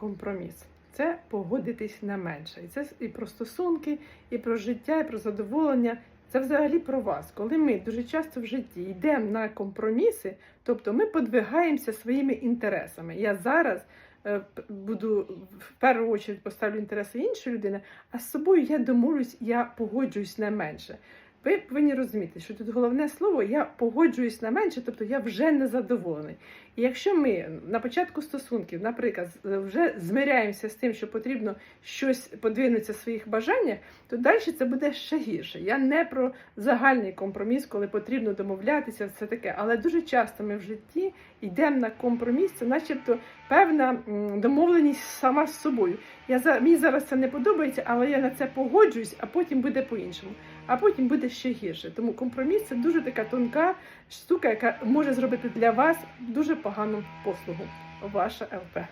компроміс. Це погодитись на менше. І це і про стосунки, і про життя, і про задоволення. Це взагалі про вас. Коли ми дуже часто в житті йдемо на компроміси, тобто ми подвигаємося своїми інтересами. Я зараз е, буду в першу чергу поставлю інтереси іншої людини, а з собою я домовлюсь, я погоджуюсь на менше. Ви повинні розуміти, що тут головне слово я погоджуюсь на менше, тобто я вже не задоволений. І якщо ми на початку стосунків, наприклад, вже змиряємося з тим, що потрібно щось подвинутися в своїх бажаннях, то далі це буде ще гірше. Я не про загальний компроміс, коли потрібно домовлятися, все таке. Але дуже часто ми в житті йдемо на компроміс, це начебто певна домовленість сама з собою. Я мені зараз це не подобається, але я на це погоджуюсь, а потім буде по-іншому. А потім буде ще гірше. Тому компроміс це дуже така тонка штука, яка може зробити для вас дуже погану послугу. Ваша ЛП.